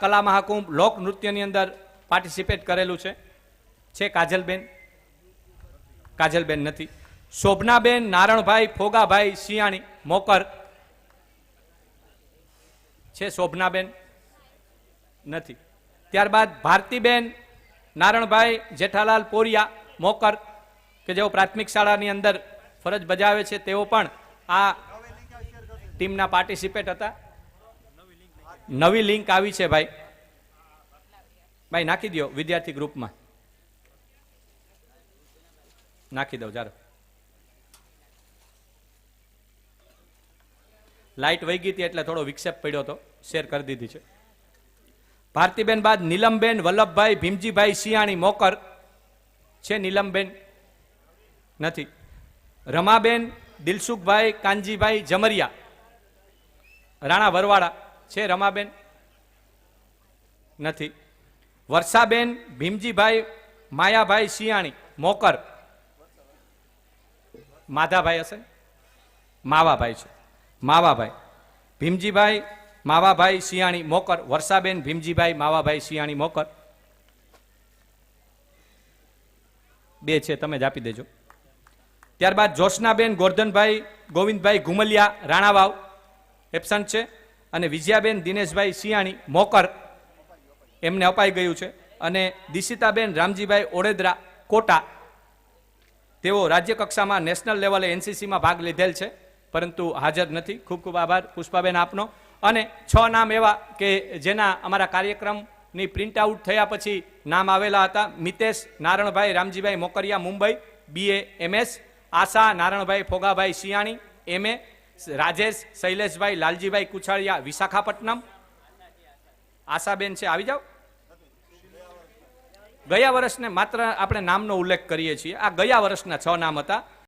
કલા મહાકુંભ લોક નૃત્યની અંદર પાર્ટિસિપેટ કરેલું છે. છે કાજલબેન? કાજલબેન નથી. શોભનાબેન, નારણભાઈ, ફોગાભાઈ, શિયાણી, મોકર. છે શોભનાબેન? નથી. ત્યારબાદ ભારતીબેન, નારણભાઈ, જેઠાલાલ પોરિયા, મોકર, કે જેઓ પ્રાથમિક શાળાની અંદર ફરજ બજાવે છે, તેઓ પણ આ ટીમના પાર્ટિસિપેટ હતા. નવી લિંક આવી છે ભાઈ. ભાઈ, નાખી દો વિદ્યાર્થી ગ્રુપમાં. નાખી દો ચાલો. લાઇટ વહી ગઈ હતી એટલે થોડો વિક્ષેપ પડ્યો હતો. શેર કરી દીધી છે. ભારતીબેન બાદ નીલમબેન, વલ્લભભાઈ, ભીમજીભાઈ સિયાણી મોકર. છે નીલમબેન? નથી. રમાબેન, દિલસુખભાઈ, કાનજીભાઈ, જમરિયા. રાણા વરવાડા. છે રમાબેન? નથી. વર્ષાબેન, ભીમજીભાઈ, માયાભાઈ સિયાણી મોકર. માધાભાઈ હશે? માવાભાઈ છે. માવાભાઈ. ભીમજીભાઈ, માવાભાઈ સિયાણી મોકર. વર્ષાબેન, ભીમજીભાઈ, માવાભાઈ સિયાણી મોકર. બે છે, તમે જ આપી દેજો. ત્યારબાદ જોશનાબેન ગોરધનભાઈ, ગોવિંદભાઈ ઘુમલિયા, રાણાવાવ. એબસન્ટ છે. અને વિજયાબેન દિનેશભાઈ સિયાણી મોકર એમને અપાઈ ગયું છે. અને દિશિતાબેન રામજીભાઈ ઓડેદરા કોટા, તેઓ રાજ્ય કક્ષામાં નેશનલ લેવલે એનસીસીમાં ભાગ લીધેલ છે, પરંતુ હાજર નથી. ખૂબ ખૂબ આભાર પુષ્પાબેન આપનો. અને છ નામ એવા કે જેના અમારા કાર્યક્રમની પ્રિન્ટ આઉટ થયા પછી નામ આવેલા હતા. Mitesh Naranbhai, Ramjibhai Mokariya, Mumbai BA MS Asha Naranbhai, Fogabhai Shiyani MA Rajesh, Shaileshbhai, Laljibhai Kuchhaliya, Visakhapatnam. Ashaben છે, આવી જાઓ. ગયા વર્ષને માત્ર આપણે નામનો ઉલ્લેખ કરીએ છીએ. આ ગયા વર્ષના છ નામ હતા.